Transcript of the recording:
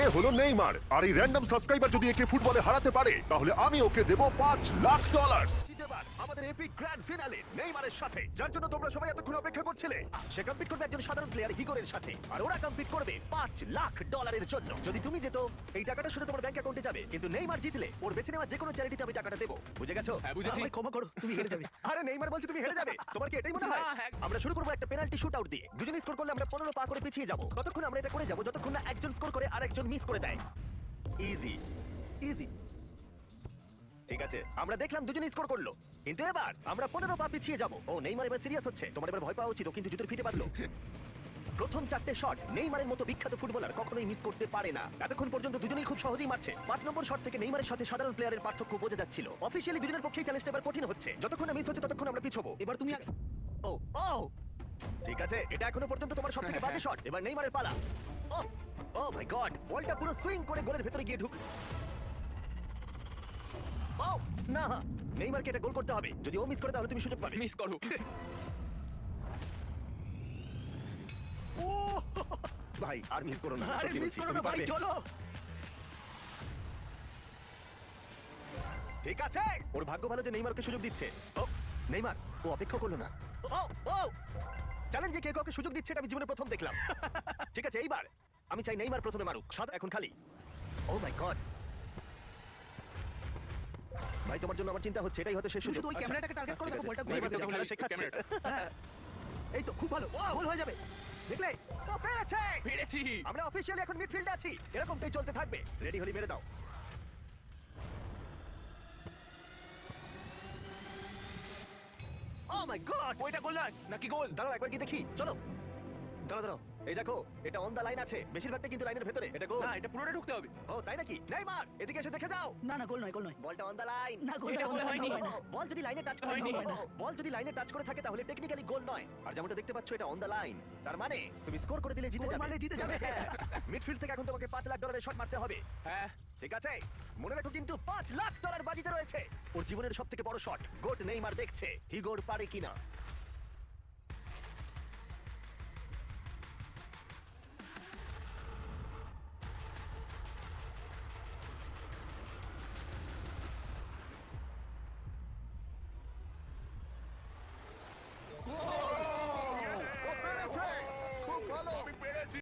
এ হলো নেইমার। আর এই random subscriber যদি একে ফুটবলে হারাতে পারে, তাহলে আমি ওকে দেব পাঁচ লাখ ডলার আমাদের এপিক গ্র্যান্ড ফিনালে নেইমারের সাথে যার জন্য তোমরা সবাই এতক্ষণ অপেক্ষা করছিলে। সে কম্পিট করবে একজন সাধারণ প্লেয়ার হিগোরের সাথে আর ওরা কম্পিট করবে পাঁচ লাখ ডলারের জন্য। যদি তুমি যেত এই টাকাটা শুধু তোমার ব্যাংক অ্যাকাউন্টে যাবে কিন্তু নেইমার জিতলে ওর বেছে নেওয়া যে কোনো চ্যারিটিতে আমি টাকাটা দেবো। বুঝে গেছো? হ্যাঁ বুঝেছি। আমায় ক্ষমা করো তুমি হেরে যাবে। আরে নেইমার বলছে তুমি হেরে যাবে। তোমার কি এটাই মনে হয়? না, হ্যাঁ। আমরা শুরু করব একটা পেনাল্টি শুট আউট দিয়ে। দুজনে স্কোর করলে আমরা পনেরো পা করে পিছিয়ে যাব। ততক্ষণ আমরা এটা করে যাব? যতক্ষণ না একজন স্কোর করে আর একজন মিস করে দেয়। ইজি ইজি ঠিক আছে আমরা দেখলাম দুজনে স্কোর করল। কিন্তু এবার আমরা পনেরো পা পিছিয়ে যাব। ও নেইমার এবার সিরিয়াস হচ্ছে। তোমার এবার ভয় পাওয়া উচিত ও কিন্তু জুতোর ফিতে পারল প্রথম চারটে শট নেইমারের মতো বিখ্যাত ফুটবলার কখনোই মিস করতে পারে না। এতক্ষণ পর্যন্ত দুজনেই খুব সহজেই মারছে। পাঁচ নম্বর শট থেকে নেইমারের সাথে সাধারণ প্লেয়ারের পার্থক্য বোঝা যাচ্ছিল। অফিসিয়ালি দুজনের পক্ষেই চ্যালেঞ্জটা এবার কঠিন হচ্ছে। যতক্ষণ মিস হচ্ছে ততক্ষণ আমরা পিছবো। এবার তুমি ও ও! ঠিক আছে এটা এখনও পর্যন্ত তোমার সব থেকে বাজে শট এবার নেইমারের পালা। ও ও মাই গড বলটা পুরো সুইং করে গোলের ভেতরে গিয়ে ঢুক ও না। নেইমারকে এটা গোল করতে হবে। যদি ও মিস করে তাহলে তুমি সুযোগ পাবে। মিস করো। ও ভাই আর মিস করো না। আরে সত্যি মিস বলছি, করো তুমি না ভাই পারবে। চলো। ঠিক আছে। ওর ভাগ্য ভালো যে নেইমারকে সুযোগ দিচ্ছে। ও নেইমার ও অপেক্ষা করল না। ও ও চ্যালেঞ্জে কে কাউকে সুযোগ দিচ্ছে এটা আমি জীবনে প্রথম দেখলাম। ঠিক আছে এইবার। আমি চাই নেইমার প্রথমে মারুক। সাদা এখন খালি। ও মাই গড ভাই তোমার জন্য আমার চিন্তা হচ্ছে এটাই হয়তো শেষ তুমি শুধু ওই আচ্ছা, ক্যামেরাটাকে টার্গেট করো দেখো বলটা ঘুরে খেলা শেখাচ্ছে। হ্যাঁ। এই তো খুব ভালো। গোল হয়ে যাবে। দেখলে? ও পেরেছে পেরেছি আমরা অফিসিয়ালি এখন মিডফিল্ডে আছি। এরকমটাই চলতে থাকবে। রেডি হলি মেরে দাও। ও মাই গড ওইটা গোল নাকি গোল? দাঁড়াও একবার কি দেখি। চলো। দাঁড়াও দাঁড়াও। এই দেখো এটা অন দা লাইন আছে। বেশিরভাগটা কিন্তু লাইনের ভেতরে। এটা গোল না এটা পুরোটা ঢুকতে হবে। ও তাই নাকি? নেইমার এদিকে এসে দেখে যাও। না না গোল নয় গোল নয়। বলটা অন দা লাইন না গোল এটা গোল হয়নি। বল যদি লাইনে টাচ করে হয়নি। বল যদি লাইনে টাচ করে থাকে তাহলে টেকনিক্যালি গোল নয়। আর যেমনটা দেখতে পাচ্ছ এটা অন দা লাইন তার মানে তুমি স্কোর করে দিলে জিতে যাবে। মারলে জিতে যাবে। মিডফিল্ড থেকে এখন তোমাকে 5 লাখ ডলারের শট মারতে হবে। হ্যাঁ। ঠিক আছে? মনে রাখো কিন্তু 5 লাখ ডলার বাজিতে রয়েছে। ওর জীবনের সবথেকে বড় শট গোট নেইমার দেখছে হিগোর পারে কিনা। গেছে খুব ভালো। আমি পেরেছি